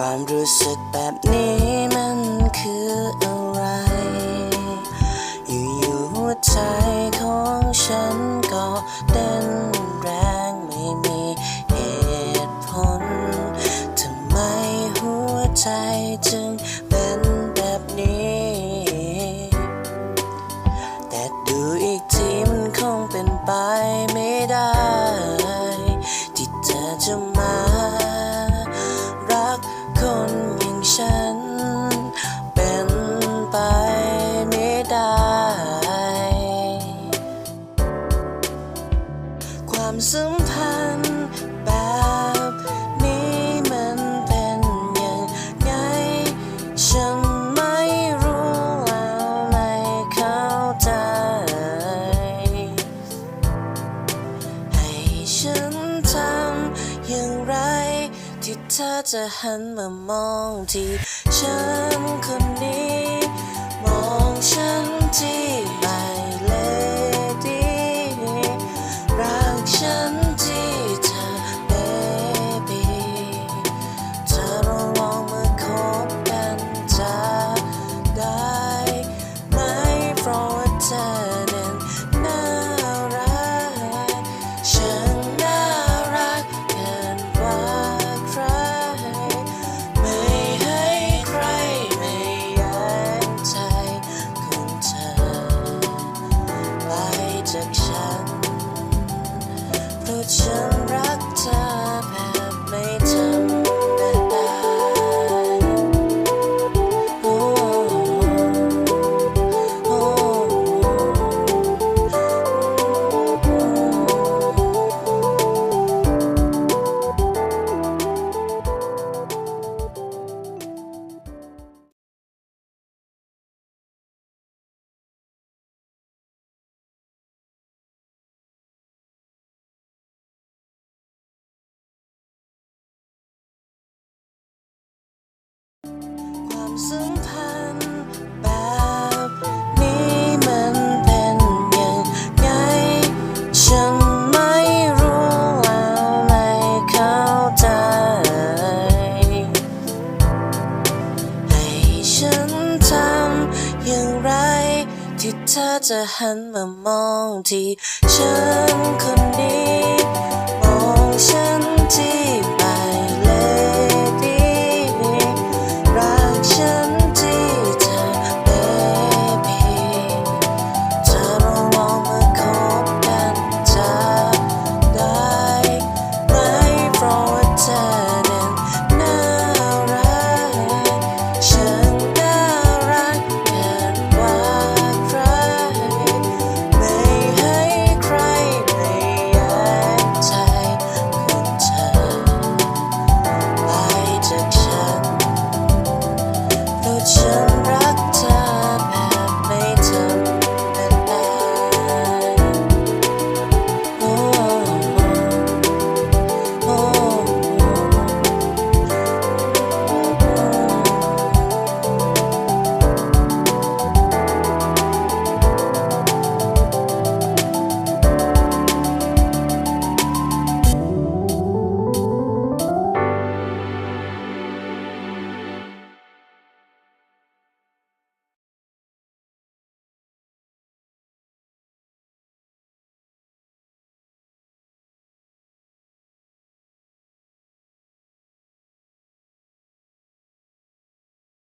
ความรู้สึกแบบนี้มันคืออะไร อยู่ๆหัวใจของฉันก็เต้นแรง ที่เธอจะหันมามองที่ฉันคน ตัวฉันรักเธอ ที่เธอจะหันมามองที่ฉันคนนี้